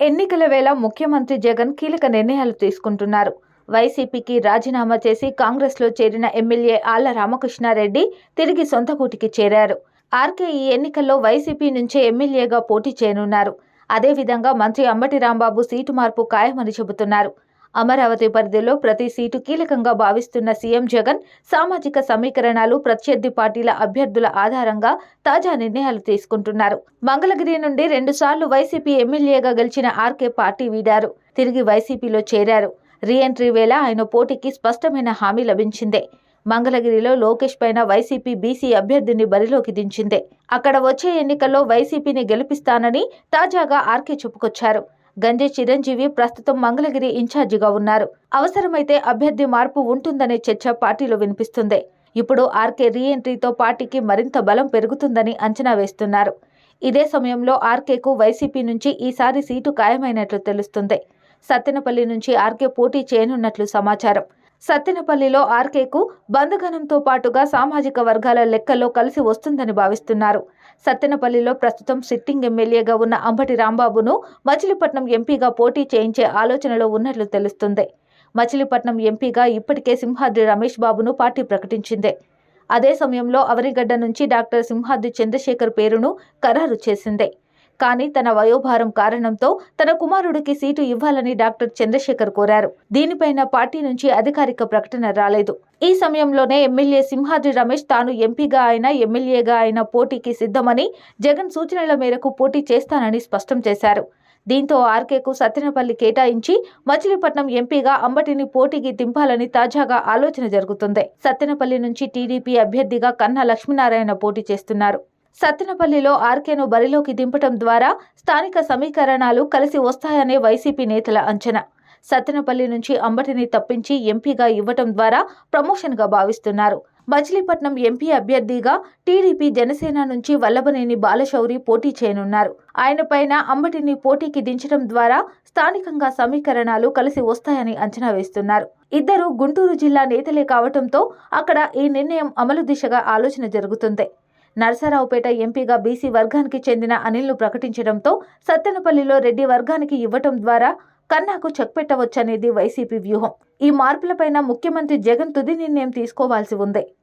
ఎన్నికల వేళ ముఖ్యమంత్రి జగన్ కీలక నిర్ణయాలు తీసుకుంటున్నారు. వైసీపీకి రాజీనామా చేసి కాంగ్రెస్లో చేరిన ఎమ్మెల్యే ఆళ్ళ రామకృష్ణారెడ్డి తిరిగి సొంత గూటికి చేరారు. ఆర్కే ఈ ఎన్నికల్లో వైసీపీ నుంచే ఎమ్మెల్యేగా పోటీ చేయనున్నారు. అదేవిధంగా మంత్రి అంబటి రాంబాబు సీటు మార్పు ఖాయమని చెబుతున్నారు. అమరావతి పరిధిలో ప్రతి సీటు కీలకంగా భావిస్తున్న సీఎం జగన్ సామాజిక సమీకరణాలు ప్రత్యర్థి పార్టీల అభ్యర్థుల ఆధారంగా తాజా నిర్ణయాలు తీసుకుంటున్నారు. మంగళగిరి నుండి రెండుసార్లు వైసీపీ ఎమ్మెల్యేగా గెలిచిన ఆర్కే పార్టీ వీడారు. తిరిగి వైసీపీలో చేరారు. రీఎంట్రీ వేళ ఆయన పోటీకి స్పష్టమైన హామీ లభించిందే. మంగళగిరిలో లోకేష్ పైన వైసీపీ బీసీ అభ్యర్థిని బరిలోకి దించిందే. అక్కడ వచ్చే ఎన్నికల్లో వైసీపీని గెలిపిస్తానని తాజాగా ఆర్కే చెప్పుకొచ్చారు. గంజే చిరంజీవి ప్రస్తుతం మంగళగిరి ఇన్ఛార్జిగా ఉన్నారు. అవసరమైతే అభ్యర్థి మార్పు ఉంటుందనే చర్చ పార్టీలో వినిపిస్తుంది. ఇప్పుడు ఆర్కే రీఎంట్రీతో పార్టీకి మరింత బలం పెరుగుతుందని అంచనా వేస్తున్నారు. ఇదే సమయంలో ఆర్కేకు వైసీపీ నుంచి ఈసారి సీటు ఖాయమైనట్లు తెలుస్తుంది. సత్తెనపల్లి నుంచి ఆర్కే పోటీ చేయనున్నట్లు సమాచారం. సత్తెనపల్లిలో ఆర్కేకు బంధుగణంతో పాటుగా సామాజిక వర్గాల లెక్కల్లో కలిసి వస్తుందని భావిస్తున్నారు. సత్తెనపల్లిలో ప్రస్తుతం సిట్టింగ్ ఎమ్మెల్యేగా ఉన్న అంబటి రాంబాబును మచిలీపట్నం ఎంపీగా పోటీ చేయించే ఆలోచనలో ఉన్నట్లు తెలుస్తుంది. మచిలీపట్నం ఎంపీగా ఇప్పటికే సింహాద్రి రమేష్ బాబును పార్టీ ప్రకటించిందే. అదే సమయంలో అవరిగడ్డ నుంచి డాక్టర్ సింహాద్రి చంద్రశేఖర్ పేరును ఖరారు చేసిందే. కానీ తన వయోభారం కారణంతో తన కుమారుడికి సీటు ఇవ్వాలని డాక్టర్ చంద్రశేఖర్ కోరారు. దీనిపైన పార్టీ నుంచి అధికారిక ప్రకటన రాలేదు. ఈ సమయంలోనే ఎమ్మెల్యే సింహాద్రి రమేష్ తాను ఎంపీగా అయినా ఎమ్మెల్యేగా అయినా పోటీకి సిద్ధమని జగన్ సూచనల మేరకు పోటీ చేస్తానని స్పష్టం చేశారు. దీంతో ఆర్కేకు సత్తెనపల్లి కేటాయించి మచిలీపట్నం ఎంపీగా అంబటిని పోటీకి దింపాలని తాజాగా ఆలోచన జరుగుతుంది. సత్తెనపల్లి నుంచి టీడీపీ అభ్యర్థిగా కన్నా లక్ష్మీనారాయణ పోటీ చేస్తున్నారు. సత్తెనపల్లిలో ఆర్కేను బరిలోకి దింపటం ద్వారా స్థానిక సమీకరణాలు కలిసి వస్తాయనే వైసీపీ నేతల అంచనా. సత్తెనపల్లి నుంచి అంబటిని తప్పించి ఎంపీగా ఇవ్వటం ద్వారా ప్రమోషన్గా భావిస్తున్నారు. మచిలీపట్నం ఎంపీ అభ్యర్థిగా టీడీపీ జనసేన నుంచి వల్లభనేని బాలశౌరి పోటీ చేయనున్నారు. ఆయన పైన అంబటిని పోటీకి దించడం ద్వారా స్థానికంగా సమీకరణాలు కలిసి వస్తాయని అంచనా వేస్తున్నారు. ఇద్దరు గుంటూరు జిల్లా నేతలే కావటంతో అక్కడ ఈ నిర్ణయం అమలు దిశగా ఆలోచన జరుగుతుంది. నరసరావుపేట ఎంపీగా బీసీ వర్గానికి చెందిన అనిల్ను ప్రకటించడంతో సత్తెనపల్లిలో రెడ్డి వర్గానికి ఇవ్వటం ద్వారా కన్నాకు చెక్ పెట్టవచ్చనేది వైసీపీ వ్యూహం. ఈ మార్పులపైన ముఖ్యమంత్రి జగన్ తుది నిర్ణయం తీసుకోవాల్సి ఉంది.